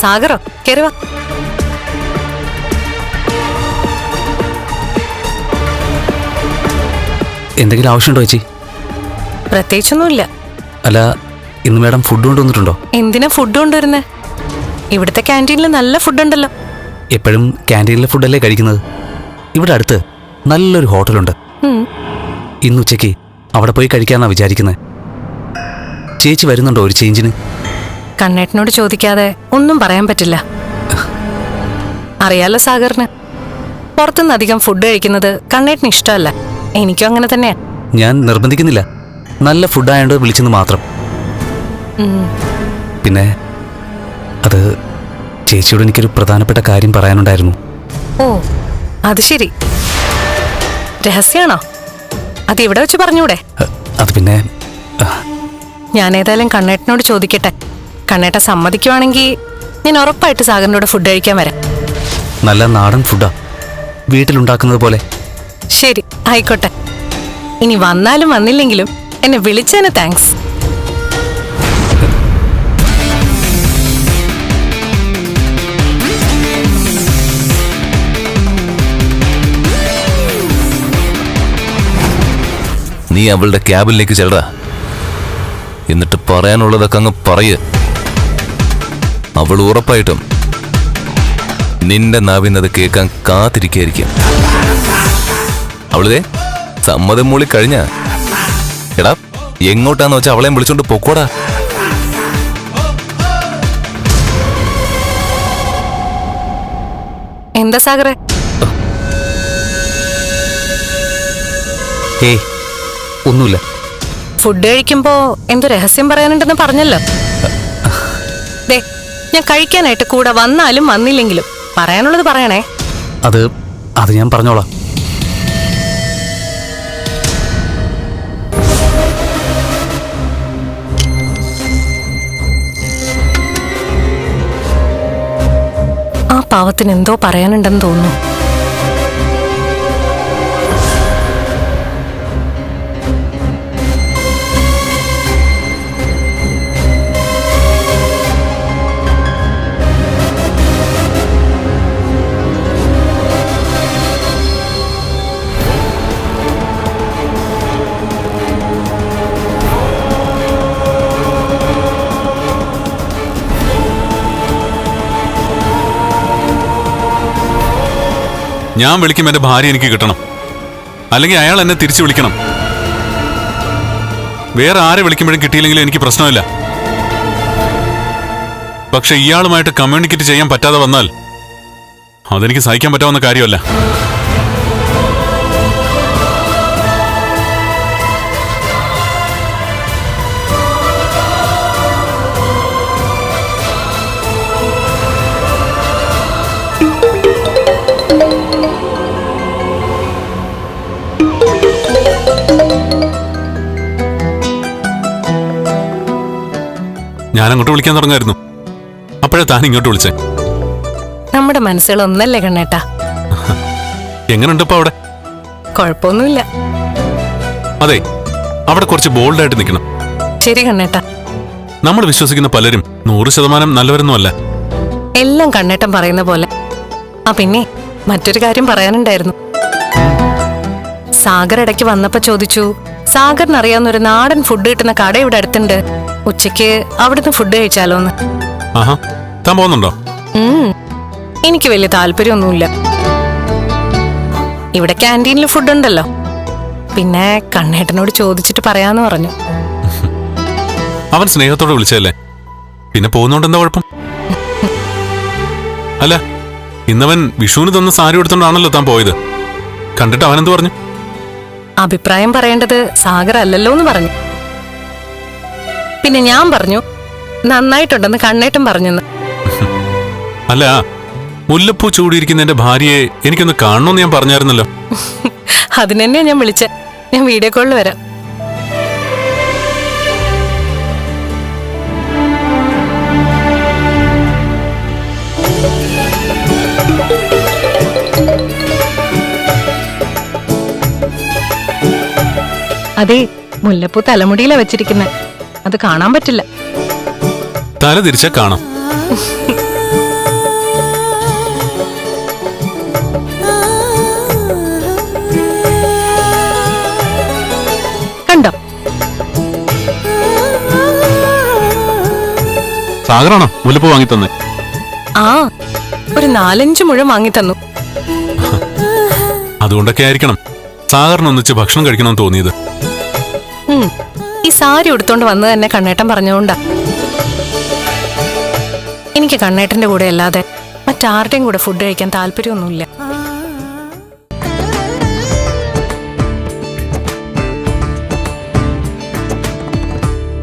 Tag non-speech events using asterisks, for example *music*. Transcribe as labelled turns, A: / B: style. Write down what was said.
A: സാഗറോ കേറുക വാ.
B: എന്തെങ്കിലും ആവശ്യമുണ്ടോ ചേച്ചി?
A: പ്രത്യേകിച്ചൊന്നുമില്ല.
B: അല്ല ഇന്ന് മേഡം ഫുഡ് കൊണ്ടുവന്നിട്ടുണ്ടോ?
A: എന്തിനാ ഫുഡ് കൊണ്ടുവരുന്നേ? ഇവിടുത്തെ ക്യാന്റീനിൽ നല്ല ഫുഡ് ഉണ്ടല്ലോ.
B: എപ്പോഴും ക്യാന്റീനിലെ ഫുഡല്ലേ കഴിക്കുന്നത്? ഇവിടെ അടുത്ത് നല്ലൊരു ഹോട്ടലുണ്ട്. ഇന്ന് ഉച്ചയ്ക്ക് അവിടെ പോയി കഴിക്കാന്നാ വിചാരിക്കുന്നത് ചേച്ചി വരുന്നുണ്ടോ ഒരു ചേഞ്ചിന്
A: കണ്ണേട്ടനോട് ചോദിക്കാതെ ഒന്നും പറയാൻ പറ്റില്ല. അറിയാലോ സാഗറിന്. പുറത്തുനിന്ന് അധികം ഫുഡ് കഴിക്കുന്നത് കണ്ണേട്ടന് ഇഷ്ടമല്ല. എനിക്കും അങ്ങനെ തന്നെയാ.
B: ഞാൻ നിർബന്ധിക്കുന്നില്ല. നല്ല ഫുഡ് ഫുഡായോണ്ട് വിളിച്ചെന്ന് മാത്രം. പിന്നെ അത് ചേച്ചിയോട് എനിക്കൊരു പ്രധാനപ്പെട്ട കാര്യം പറയാനുണ്ടായിരുന്നു.
A: ഓ അത് ശരി. രഹസ്യാണോ? അത് ഇവിടെ വെച്ച് പറഞ്ഞൂടെ.
B: അത് പിന്നെ
A: ഞാൻ ഏതായാലും കണ്ണേട്ടനോട് ചോദിക്കട്ടെ. കണ്ണേട്ട സമ്മതിക്കുവാണെങ്കിൽ ഞാൻ ഉറപ്പായിട്ട് സാഗറിനോട് ഫുഡ് കഴിക്കാൻ വരാം.
B: നല്ല നാടൻ ഫുഡാ വീട്ടിലുണ്ടാക്കുന്നത് പോലെ.
A: ശരി ആയിക്കോട്ടെ. ഇനി വന്നാലും വന്നില്ലെങ്കിലും എന്നെ വിളിച്ചതിന് താങ്ക്സ്
C: നീ അവളുടെ ക്യാബിലേക്ക് ചെല്ലടാ. എന്നിട്ട് പറയാനുള്ളതൊക്കെ അങ്ങ് പറയ്. അവൾ ഉറപ്പായിട്ടും നിന്റെ നാവിന്നത് കേൾക്കാൻ കാത്തിരിക്കായിരിക്കും. അവളിതേ സമ്മതം മൂളി കഴിഞ്ഞ. എടാ എങ്ങോട്ടാന്ന് വെച്ചാൽ അവളെയും വിളിച്ചോണ്ട് പൊക്കോടാ.
A: എന്താ സാഗറെ?
B: ഏയ് ഒന്നുമില്ല.
A: ഫുഡ് കഴിക്കുമ്പോ എന്തോ രഹസ്യം പറയാനുണ്ടെന്ന് പറഞ്ഞല്ലോ. ദേ ഞാൻ കഴിക്കാനായിട്ട് കൂടെ വന്നാലും വന്നില്ലെങ്കിലും പറയാനുള്ളത് പറയണേ.
B: അത് അത് ഞാൻ പറഞ്ഞോളാം.
A: ആ പാവത്തിന് എന്തോ പറയാനുണ്ടെന്ന് തോന്നുന്നു.
D: ഞാൻ വിളിക്കും എന്റെ ഭാര്യ എനിക്ക് കിട്ടണം. അല്ലെങ്കിൽ അയാൾ എന്നെ തിരിച്ചു വിളിക്കണം. വേറെ ആരെ വിളിക്കുമ്പോഴും കിട്ടിയില്ലെങ്കിലും എനിക്ക് പ്രശ്നമില്ല. പക്ഷെ ഇയാളുമായിട്ട് കമ്മ്യൂണിക്കേറ്റ് ചെയ്യാൻ പറ്റാതെ വന്നാൽ അതെനിക്ക് സഹിക്കാൻ പറ്റാവുന്ന കാര്യമല്ല. ഞാൻ അങ്ങോട്ട് വിളിക്കാൻ തുടങ്ങായിരുന്നു. അപ്പോഴാ താൻ ഇങ്ങോട്ട് വിളിച്ചേ.
A: നമ്മുടെ മനസ്സുകൾ ഒന്നല്ലേ കണ്ണേട്ടാ?
D: എങ്ങനെയുണ്ടപ്പോ അവിടെ?
A: കുഴപ്പമൊന്നുമില്ല.
D: അതെ അവിടെ കുറച്ച് ബോൾഡായിട്ട് നിൽക്കണം.
A: ശരി കണ്ണേട്ടാ.
D: നമ്മൾ വിശ്വസിക്കുന്ന പലരും നൂറ് ശതമാനം നല്ലവരൊന്നുമല്ല
A: എല്ലാം കണ്ണേട്ടൻ പറയുന്ന പോലെ. ആ പിന്നെ മറ്റൊരു കാര്യം പറയാനുണ്ടായിരുന്നു. സാഗർ ഇടയ്ക്ക് വന്നപ്പോ ചോദിച്ചു സാഗറിന് അറിയാവുന്ന ഒരു നാടൻ ഫുഡ് കിട്ടുന്ന കട ഇവിടെ അടുത്തുണ്ട്. ഉച്ചയ്ക്ക് അവിടുന്ന് ഫുഡ് കഴിച്ചാലോന്ന്.
D: ആഹാ താൻ പോകുന്നുണ്ടോ?
A: ഉം. എനിക്ക് വലിയ താല്പര്യമൊന്നുമില്ല. ഇവിടെ ക്യാന്റീനിൽ ഫുഡ് ഉണ്ടല്ലോ. പിന്നെ കണ്ണേട്ടനോട് ചോദിച്ചിട്ട് പറയാന്ന് പറഞ്ഞു.
D: അവൻ സ്നേഹത്തോടെ വിളിച്ചല്ലേ പിന്നെ പോകുന്നോണ്ട് എന്താ കുഴപ്പം? അല്ല ഇന്നവൻ വിഷുവിന് തന്ന സാരി എടുത്തോണ്ടാണല്ലോ താൻ പോയത്. കണ്ടിട്ട് അവൻ എന്ത് പറഞ്ഞു?
A: അഭിപ്രായം പറയേണ്ടത് സാഗർ അല്ലല്ലോ എന്ന് പറഞ്ഞു. പിന്നെ ഞാൻ പറഞ്ഞു നന്നായിട്ടുണ്ടെന്ന് കണ്ണേട്ടൻ പറഞ്ഞെന്ന്.
D: അല്ല മുല്ലപ്പൂ ചൂടിയിരിക്കുന്ന എന്റെ ഭാര്യയെ എനിക്കൊന്ന് കാണണമെന്ന് ഞാൻ പറഞ്ഞായിരുന്നല്ലോ. *laughs*
A: അതിനെന്നെയാ ഞാൻ വിളിച്ച. ഞാൻ വീഡിയോ കോളിൽ വരാം. അതെ മുല്ലപ്പൂ തലമുടിയിലാ വെച്ചിരിക്കുന്നത് അത് കാണാൻ പറ്റില്ല.
D: തല തിരിച്ച കാണാം. കണ്ടോ? സാഗറാണോ? മുല്ലപ്പൂ വാങ്ങി തന്നെ.
A: ആ ഒരു നാലഞ്ച് മുഴം വാങ്ങി തന്നു.
D: അതുകൊണ്ടൊക്കെ ആയിരിക്കണം സാഗറിനൊന്നിച്ച് ഭക്ഷണം കഴിക്കണം തോന്നിയത്.
A: ഉം. സാരി ഉടുത്തോണ്ട് വന്നത് തന്നെ കണ്ണേട്ടൻ പറഞ്ഞുകൊണ്ടാ എനിക്ക് കണ്ണേട്ടന്റെ കൂടെ അല്ലാതെ മറ്റാരുടെയും കൂടെ ഫുഡ് കഴിക്കാൻ താല്പര്യമൊന്നുമില്ല.